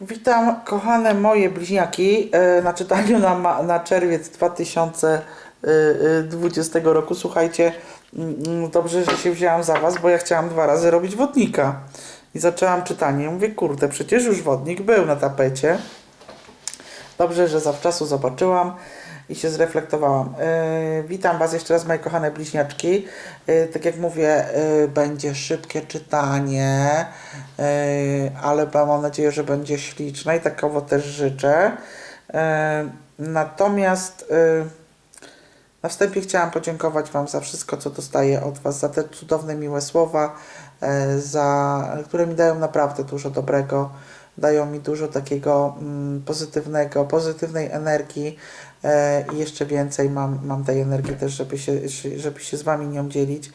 Witam kochane moje bliźniaki e, na czytaniu na, na czerwiec 2020 roku. Słuchajcie, mm, mm, dobrze, że się wzięłam za Was, bo ja chciałam dwa razy robić wodnika. I zaczęłam czytanie. Mówię, kurde, przecież już wodnik był na tapecie. Dobrze, że zawczasu zobaczyłam i się zreflektowałam. Yy, witam Was jeszcze raz, moje kochane bliźniaczki. Yy, tak jak mówię, yy, będzie szybkie czytanie, ale mam nadzieję, że będzie śliczne i takowo też życzę. Natomiast na wstępie chciałam podziękować Wam za wszystko, co dostaję od Was, za te cudowne, miłe słowa, e, za, które mi dają naprawdę dużo dobrego, dają mi dużo takiego mm, pozytywnego, pozytywnej energii e, i jeszcze więcej mam, mam tej energii też, żeby się, żeby się z Wami nią dzielić.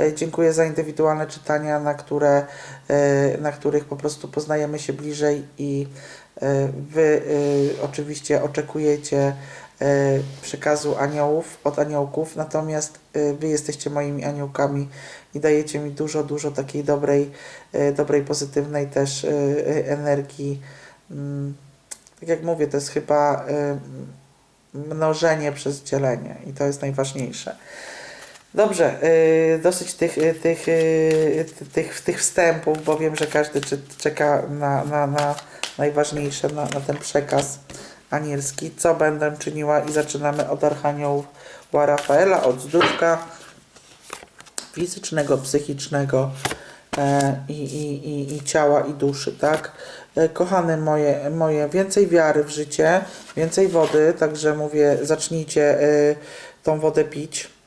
E, dziękuję za indywidualne czytania, na, które, e, na których po prostu poznajemy się bliżej i Wy oczywiście oczekujecie e, przekazu aniołów, od aniołków, natomiast e, Wy jesteście moimi aniołkami i dajecie mi dużo, dużo takiej dobrej, e, dobrej, pozytywnej też energii. Mm, Tak jak mówię, to jest chyba mnożenie przez dzielenie i to jest najważniejsze. Dobrze, dosyć tych, tych, ty- tych, tych wstępów, bo wiem, że każdy czeka na, na, na najważniejsze, na, na ten przekaz anielski. Co będę czyniła i zaczynamy od Archanioła Rafaela, od zdrówka fizycznego, psychicznego e, i, i, i, ciała i duszy, tak? E, Kochane moje, moje, więcej wiary w życie, więcej wody, także mówię, zacznijcie e, tą wodę pić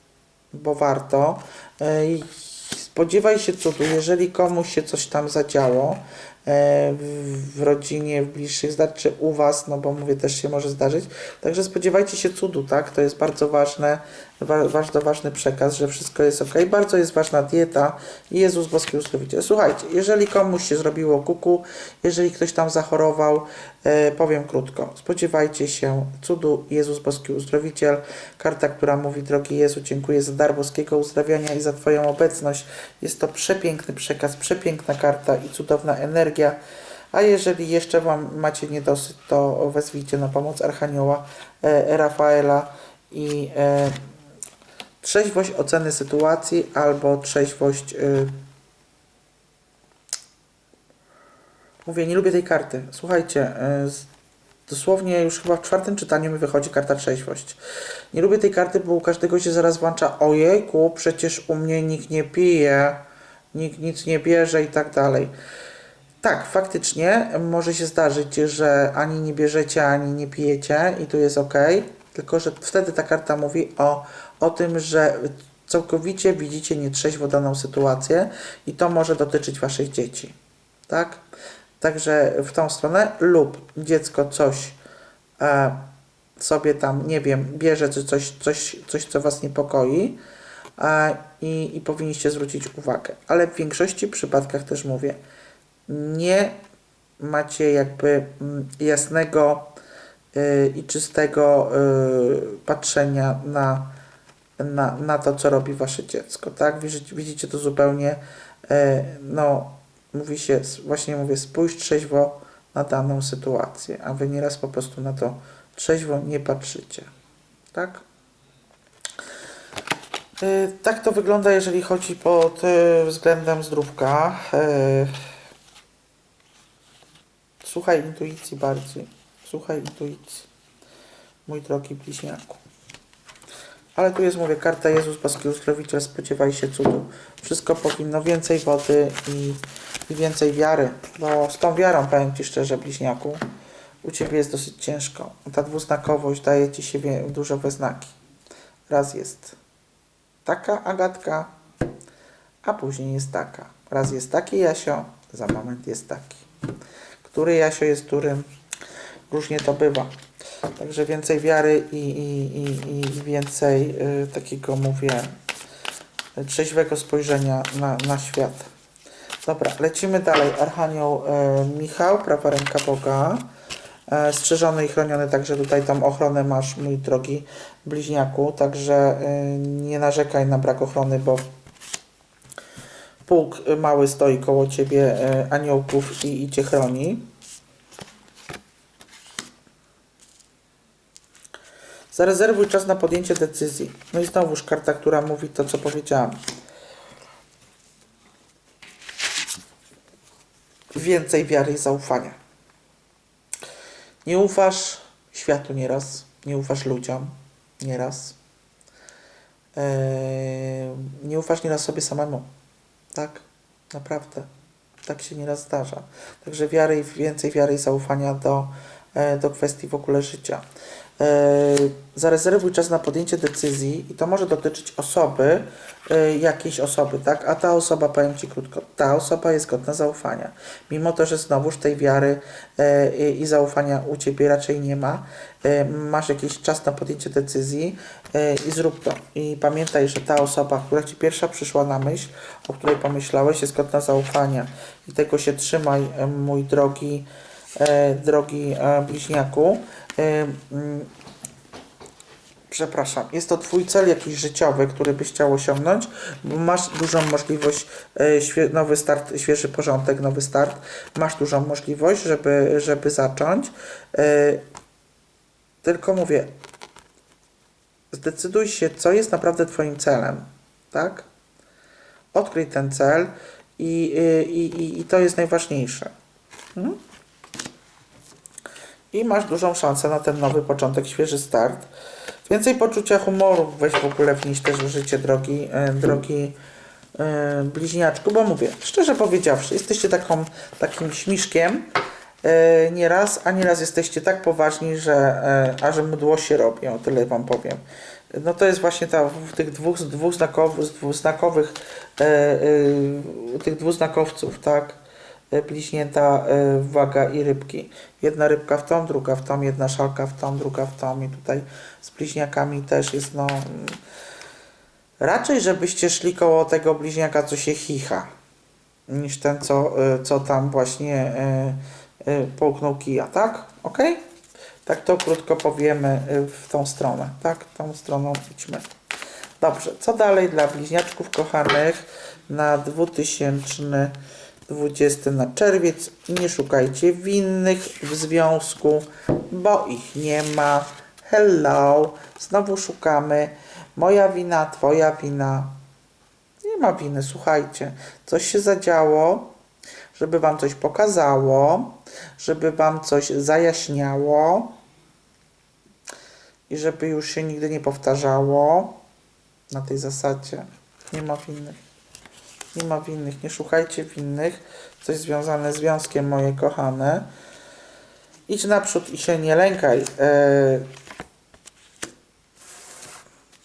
bo warto. E, Spodziewaj się cudu, jeżeli komuś się coś tam zadziało w, w rodzinie, w bliższych, znaczy u Was, no bo mówię, też się może zdarzyć. Także spodziewajcie się cudu, tak? To jest bardzo ważne, wa, bardzo ważny przekaz, że wszystko jest ok. Bardzo jest ważna dieta Jezus Boski Uzdrowiciel. Słuchajcie, jeżeli komuś się zrobiło kuku, jeżeli ktoś tam zachorował, e, powiem krótko, spodziewajcie się cudu Jezus Boski Uzdrowiciel. Karta, która mówi, drogi Jezu, dziękuję za dar boskiego uzdrawiania i za Twoją obecność. Jest to przepiękny przekaz, przepiękna karta i cudowna energia. A jeżeli jeszcze Wam macie niedosyt, to wezwijcie na pomoc Archanioła e, Rafaela i e, trzeźwość oceny sytuacji albo trzeźwość. Y, mówię, nie lubię tej karty. Słuchajcie, y, z- dosłownie już chyba w czwartym czytaniu mi wychodzi karta trzeźwość. Nie lubię tej karty, bo u każdego się zaraz włącza ojejku, przecież u mnie nikt nie pije, nikt nic nie bierze i tak dalej. Tak, faktycznie może się zdarzyć, że ani nie bierzecie, ani nie pijecie i tu jest ok, tylko że wtedy ta karta mówi o, o tym, że całkowicie widzicie nietrzeźwo daną sytuację i to może dotyczyć waszych dzieci. Tak? Także w tą stronę lub dziecko coś e, sobie tam, nie wiem, bierze coś, coś, coś co was niepokoi e, i, i powinniście zwrócić uwagę. Ale w większości przypadkach też mówię, nie macie jakby mm, jasnego y, i czystego y, patrzenia na, na, na to, co robi wasze dziecko, tak? Widzicie, widzicie to zupełnie, e, no, mówi się, właśnie mówię, spójrz trzeźwo na daną sytuację, a wy nieraz po prostu na to trzeźwo nie patrzycie, tak? Y, Tak to wygląda, jeżeli chodzi pod y, względem zdrówka. Słuchaj intuicji bardziej. Słuchaj intuicji. Mój drogi bliźniaku. Ale tu jest, mówię, karta Jezus Boski Uzdrowiciel, spodziewaj się cudu. Wszystko powinno, więcej wody i, i więcej wiary. Bo z tą wiarą, powiem Ci szczerze, bliźniaku, u Ciebie jest dosyć ciężko. Ta dwuznakowość daje Ci siebie dużo we znaki. Raz jest taka Agatka, a później jest taka. Raz jest taki Jasio, za moment jest taki. Który Jasio jest którym? Różnie to bywa. Także więcej wiary i, i, i, i więcej y, takiego, mówię, trzeźwego spojrzenia na, na świat. Dobra, lecimy dalej. Archanioł e, Michał, prawa ręka Boga. E, strzeżony i chroniony, także tutaj tą ochronę masz, mój drogi bliźniaku. Także e, nie narzekaj na brak ochrony, bo pułk mały stoi koło ciebie, e, aniołków i, i cię chroni. Zarezerwuj czas na podjęcie decyzji. No i znowuż karta, która mówi to, co powiedziałam. Więcej wiary i zaufania. Nie ufasz światu nieraz, nie ufasz ludziom nieraz. Eee, nie ufasz nieraz sobie samemu. Tak? Naprawdę. Tak się nieraz zdarza. Także wiary więcej wiary i zaufania do, e, do kwestii w ogóle życia. E, Zarezerwuj czas na podjęcie decyzji i to może dotyczyć osoby, e, jakiejś osoby, tak? A ta osoba, powiem Ci krótko, ta osoba jest godna zaufania. Mimo to, że znowuż tej wiary e, i zaufania u Ciebie raczej nie ma, masz jakiś czas na podjęcie decyzji i zrób to. I pamiętaj, że ta osoba, która Ci pierwsza przyszła na myśl, o której pomyślałeś, jest godna zaufania. I tego się trzymaj, mój drogi, drogi bliźniaku. E, mm, Przepraszam, jest to Twój cel jakiś życiowy, który byś chciał osiągnąć, masz dużą możliwość, e, nowy start, świeży porządek, nowy start, masz dużą możliwość, żeby, żeby zacząć. E, Tylko mówię, zdecyduj się, co jest naprawdę Twoim celem, tak? Odkryj ten cel i, i, i, i to jest najważniejsze. Mhm. I masz dużą szansę na ten nowy początek, świeży start. Więcej poczucia humoru weź w ogóle wnieść też w życie, drogi, e, drogi e, bliźniaczku, bo mówię, szczerze powiedziawszy, jesteście taką, takim śmiszkiem e, nieraz, a nieraz jesteście tak poważni, że aż mdło się robi, o tyle wam powiem. No to jest właśnie ta, w tych dwóch, dwóch znakowych, dwuznakowych, e, e, tych dwuznakowców, tak? E, bliźnięta, e, waga i rybki. Jedna rybka w tą, druga w tą, jedna szalka w tą, druga w tą i tutaj z bliźniakami też jest no... mm, Raczej, żebyście szli koło tego bliźniaka, co się chicha, niż ten, co, e, co tam właśnie połknął kija, tak? Ok? Tak to krótko powiemy w tą stronę, tak? Tą stroną idźmy. Dobrze, co dalej dla bliźniaczków kochanych na 2020 na czerwiec? Nie szukajcie winnych w związku, bo ich nie ma. Hello, znowu szukamy. Moja wina, twoja wina. Nie ma winy, słuchajcie. Coś się zadziało, żeby wam coś pokazało, żeby wam coś zajaśniało i żeby już się nigdy nie powtarzało na tej zasadzie. Nie ma winnych. Nie ma winnych. Nie szukajcie winnych. Coś związane z związkiem, moje kochane. Idź naprzód i się nie lękaj. E,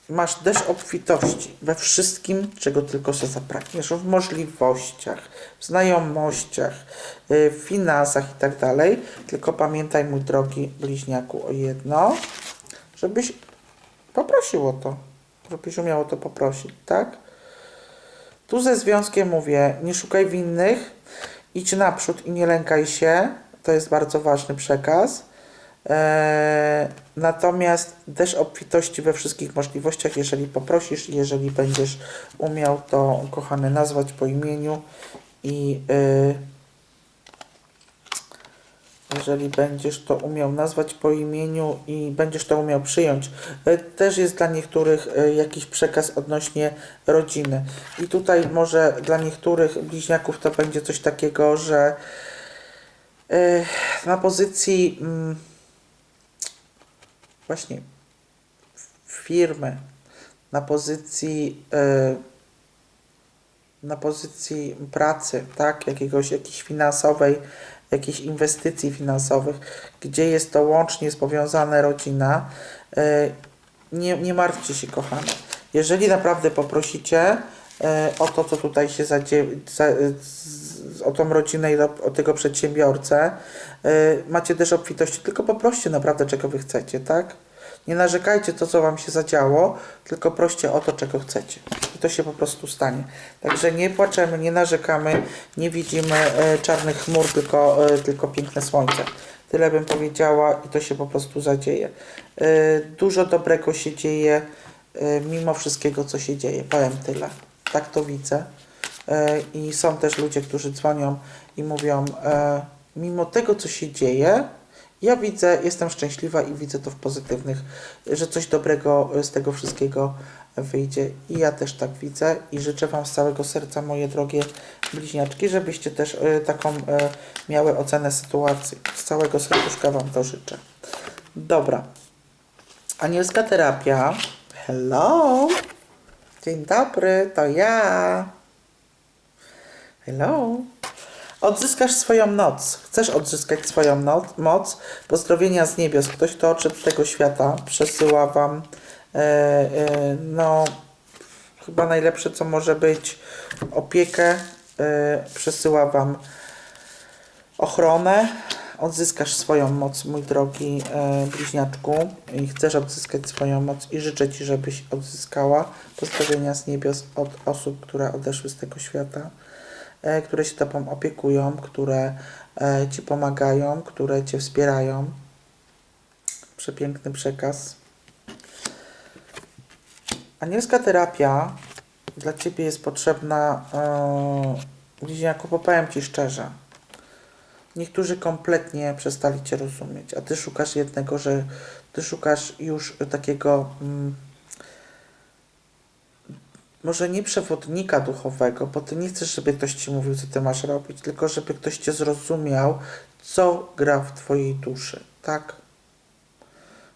masz deszcz obfitości we wszystkim, czego tylko się zapragniesz, w możliwościach, w znajomościach, y, w finansach i tak dalej. Tylko pamiętaj, mój drogi bliźniaku, o jedno, żebyś poprosił o to, żebyś umiał o to poprosić, tak? Tu ze związkiem mówię, nie szukaj winnych, idź naprzód i nie lękaj się, to jest bardzo ważny przekaz. Eee, natomiast też obfitości we wszystkich możliwościach, jeżeli poprosisz jeżeli będziesz umiał to, kochany, nazwać po imieniu i yy, jeżeli będziesz to umiał nazwać po imieniu i będziesz to umiał przyjąć, e, też jest dla niektórych e, jakiś przekaz odnośnie rodziny. I tutaj może dla niektórych bliźniaków to będzie coś takiego, że e, na pozycji mm, właśnie firmy, na pozycji na pozycji pracy, tak, jakiegoś, jakiejś finansowej, jakiejś inwestycji finansowych, gdzie jest to łącznie powiązane rodzina, e, nie, nie martwcie się, kochane. Jeżeli naprawdę poprosicie e, o to, co tutaj się zadzie, za, z, o tą rodzinę i o, o tego przedsiębiorcę, e, macie też obfitości, tylko poproście naprawdę, czego wy chcecie, tak? Nie narzekajcie to, co wam się zadziało, tylko proście o to, czego chcecie. I to się po prostu stanie. Także nie płaczemy, nie narzekamy, nie widzimy e, czarnych chmur, tylko, e, tylko piękne słońce. Tyle bym powiedziała i to się po prostu zadzieje. E, dużo dobrego się dzieje, mimo wszystkiego, co się dzieje. Powiem tyle. Tak to widzę. I są też ludzie, którzy dzwonią i mówią, mimo tego, co się dzieje, Ja widzę, jestem szczęśliwa i widzę to w pozytywnych, że coś dobrego z tego wszystkiego wyjdzie. I ja też tak widzę i życzę Wam z całego serca, moje drogie bliźniaczki, żebyście też y, taką y, miały ocenę sytuacji. Z całego serduszka Wam to życzę. Dobra. Anielska terapia. Hello. Dzień dobry, to ja. Hello. Odzyskasz swoją noc. Chcesz odzyskać swoją noc, moc. Pozdrowienia z niebios. Ktoś, kto odszedł z tego świata, przesyła Wam e, e, no chyba najlepsze, co może być opiekę. E, przesyła Wam ochronę. Odzyskasz swoją moc, mój drogi e, bliźniaczku. I chcesz odzyskać swoją moc i życzę Ci, żebyś odzyskała pozdrowienia z niebios od osób, które odeszły z tego świata które się Tobą opiekują, które e, Ci pomagają, które Cię wspierają. Przepiękny przekaz. Anielska terapia dla Ciebie jest potrzebna, e, bliźniaku, bo Ci szczerze. Niektórzy kompletnie przestali Cię rozumieć, a Ty szukasz jednego, że Ty szukasz już takiego... Mm, może nie przewodnika duchowego, bo ty nie chcesz, żeby ktoś ci mówił, co ty masz robić, tylko żeby ktoś cię zrozumiał, co gra w twojej duszy, tak?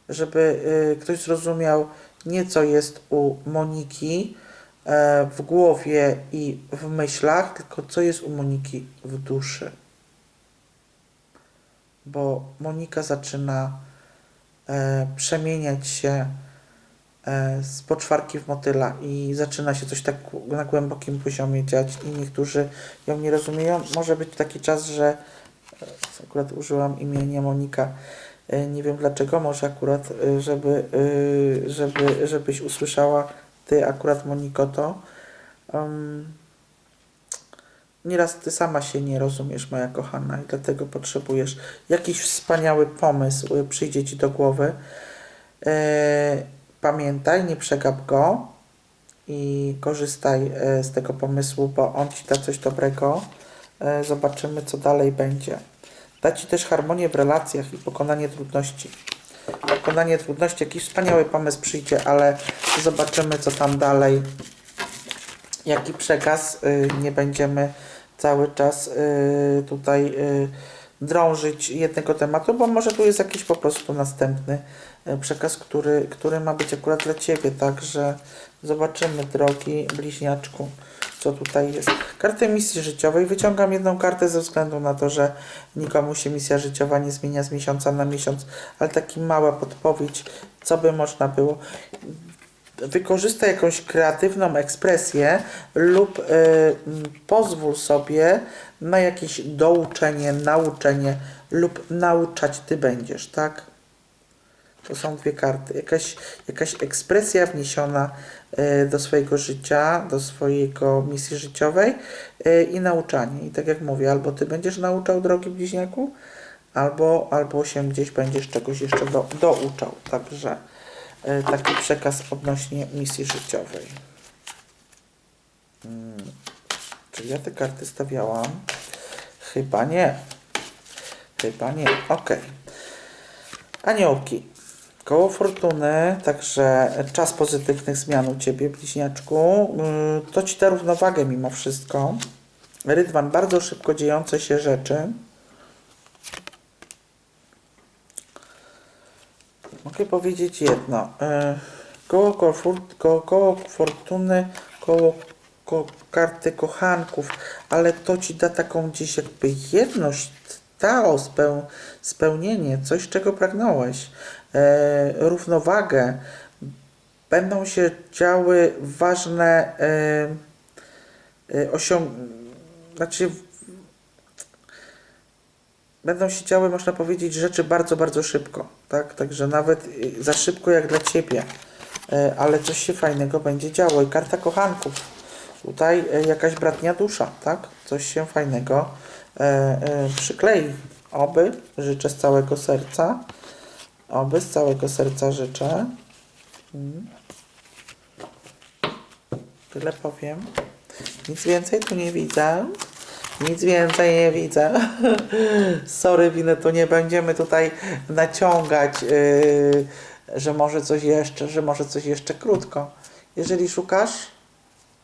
Żeby y, ktoś zrozumiał nie co jest u Moniki e, w głowie i w myślach, tylko co jest u Moniki w duszy. Bo Monika zaczyna e, przemieniać się z poczwarki w motyla i zaczyna się coś tak na głębokim poziomie dziać i niektórzy ją nie rozumieją. Może być taki czas, że e, akurat użyłam imienia Monika. E, Nie wiem dlaczego, może akurat, e, żeby, e, żeby, żebyś usłyszała ty akurat Moniko to. Um, nieraz ty sama się nie rozumiesz, moja kochana, i dlatego potrzebujesz jakiś wspaniały pomysł, e, przyjdzie ci do głowy. E, pamiętaj, nie przegap go i korzystaj e, z tego pomysłu, bo on ci da coś dobrego. E, zobaczymy, co dalej będzie. Da ci też harmonię w relacjach i pokonanie trudności. Pokonanie trudności, jakiś wspaniały pomysł przyjdzie, ale zobaczymy, co tam dalej. Jaki przekaz. Y, Nie będziemy cały czas y, tutaj y, drążyć jednego tematu, bo może tu jest jakiś po prostu następny przekaz, który, który ma być akurat dla Ciebie. Także zobaczymy, drogi bliźniaczku, co tutaj jest. Kartę misji życiowej. Wyciągam jedną kartę ze względu na to, że nikomu się misja życiowa nie zmienia z miesiąca na miesiąc, ale taki mała podpowiedź, co by można było wykorzystaj jakąś kreatywną ekspresję lub y, pozwól sobie na jakieś douczenie, nauczenie lub nauczać ty będziesz, tak? To są dwie karty. Jakaś, jakaś ekspresja wniesiona y, do swojego życia, do swojego misji życiowej y, i nauczanie. I tak jak mówię, albo ty będziesz nauczał drogi bliźniaku, albo, albo się gdzieś będziesz czegoś jeszcze do, douczał. Także e, taki przekaz odnośnie misji życiowej. Hmm. Czy ja te karty stawiałam? Chyba nie. Chyba nie. Ok. Aniołki. Koło fortuny, także czas pozytywnych zmian u Ciebie, bliźniaczku. Mm, To Ci da równowagę mimo wszystko. Rydwan, bardzo szybko dziejące się rzeczy. Mogę powiedzieć jedno. E, Koło, koło, koło, koło fortuny, koło, koło karty kochanków, ale to ci da taką gdzieś jakby jedność, tao, speł, spełnienie, coś czego pragnąłeś, e, równowagę. Będą się działy ważne e, e. Znaczy będą się działy, można powiedzieć, rzeczy bardzo, bardzo szybko, tak? Także nawet y, za szybko jak dla Ciebie, E, ale coś się fajnego będzie działo. I karta kochanków. Tutaj e, jakaś bratnia dusza, tak? Coś się fajnego przyklei. Oby, życzę z całego serca. Oby, z całego serca życzę. Tyle powiem. Nic więcej tu nie widzę. Nic więcej nie widzę. Sorry, winę, to nie będziemy tutaj naciągać, yy, że może coś jeszcze, że może coś jeszcze krótko. Jeżeli szukasz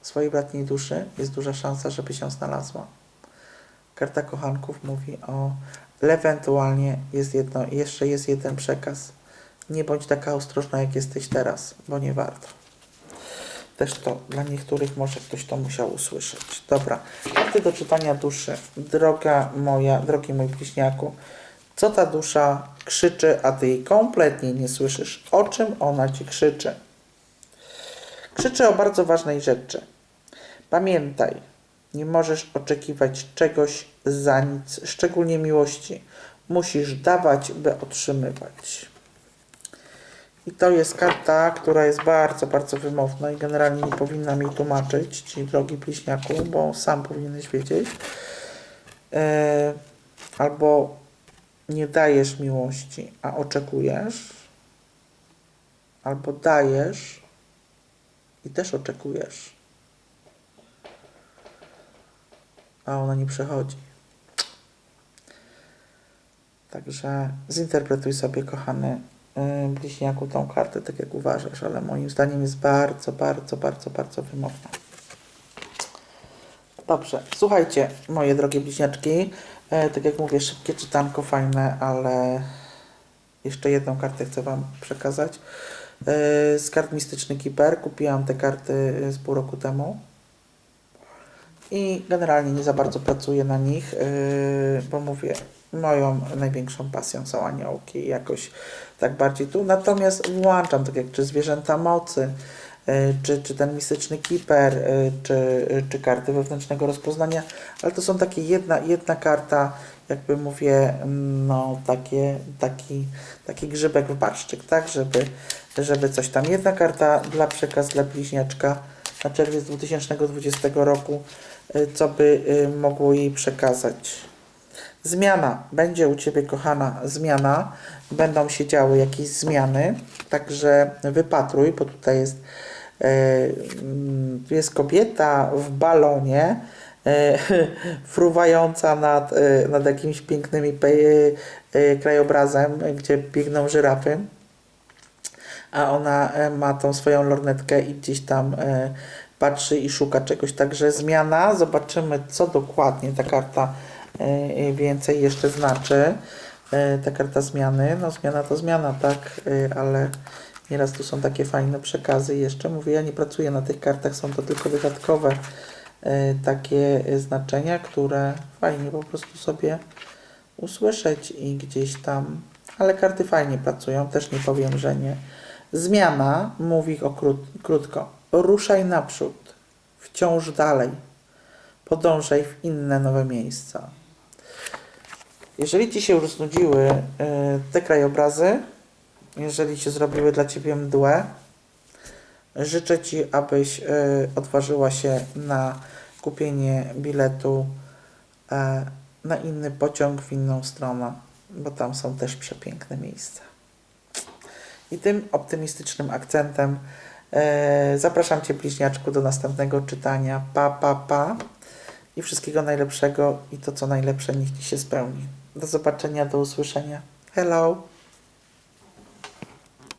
swojej bratniej duszy, jest duża szansa, żeby się znalazła. Karta kochanków mówi o, ewentualnie jest jedno, jeszcze jest jeden przekaz. Nie bądź taka ostrożna, jak jesteś teraz, bo nie warto. Też to dla niektórych może ktoś to musiał usłyszeć. Dobra, karty do czytania duszy. Droga moja, drogi mój bliźniaku, co ta dusza krzyczy, a ty jej kompletnie nie słyszysz? O czym ona ci krzyczy? Krzyczy o bardzo ważnej rzeczy. Pamiętaj, nie możesz oczekiwać czegoś za nic, szczególnie miłości. Musisz dawać, by otrzymywać. I to jest karta, która jest bardzo, bardzo wymowna i generalnie nie powinna mi tłumaczyć, ci drogi bliźniaku, bo sam powinieneś wiedzieć. E, albo nie dajesz miłości, a oczekujesz, albo dajesz i też oczekujesz, a ona nie przychodzi. Także zinterpretuj sobie, kochany yy, bliźniaku, tą kartę tak jak uważasz, ale moim zdaniem jest bardzo, bardzo, bardzo, bardzo wymowna. Dobrze, słuchajcie, moje drogie bliźniaczki, e, tak jak mówię, szybkie czytanko, fajne, ale jeszcze jedną kartę chcę Wam przekazać. E, z kart Mistyczny Kiper kupiłam te karty z pół roku temu i generalnie nie za bardzo pracuję na nich, yy, bo mówię, moją największą pasją są aniołki jakoś tak bardziej tu. Natomiast włączam, tak jak czy zwierzęta mocy, yy, czy, czy ten mistyczny kiper, yy, czy, czy karty wewnętrznego rozpoznania, ale to są takie jedna, jedna karta, jakby mówię, no takie, taki, taki grzybek w barszczyk, tak, żeby, żeby coś tam. Jedna karta dla przekaz dla bliźniaczka na czerwiec 2020 roku, y, co by y, mogło jej przekazać. Zmiana. Będzie u Ciebie, kochana, zmiana. Będą się działy jakieś zmiany, także wypatruj, bo tutaj jest, y, mm, jest kobieta w balonie, fruwająca nad, nad jakimś pięknym krajobrazem, gdzie biegną żyrafy a ona e, ma tą swoją lornetkę i gdzieś tam e, patrzy i szuka czegoś. Także zmiana, zobaczymy co dokładnie ta karta e, więcej jeszcze znaczy. Ta karta zmiany, no zmiana to zmiana, tak, ale nieraz tu są takie fajne przekazy jeszcze. Mówię, ja nie pracuję na tych kartach, są to tylko dodatkowe takie znaczenia, które fajnie po prostu sobie usłyszeć i gdzieś tam, ale karty fajnie pracują, też nie powiem, że nie. Zmiana mówi krótko. Ruszaj naprzód, wciąż dalej. Podążaj w inne nowe miejsca. Jeżeli Ci się już znudziły y, te krajobrazy, jeżeli się zrobiły dla Ciebie mdłe, życzę Ci, abyś y, odważyła się na kupienie biletu y, na inny pociąg w inną stronę, bo tam są też przepiękne miejsca. I tym optymistycznym akcentem e, zapraszam Cię, bliźniaczku, do następnego czytania. Pa, pa, pa. I wszystkiego najlepszego i to, co najlepsze, niech Ci się spełni. Do zobaczenia, do usłyszenia. Hello!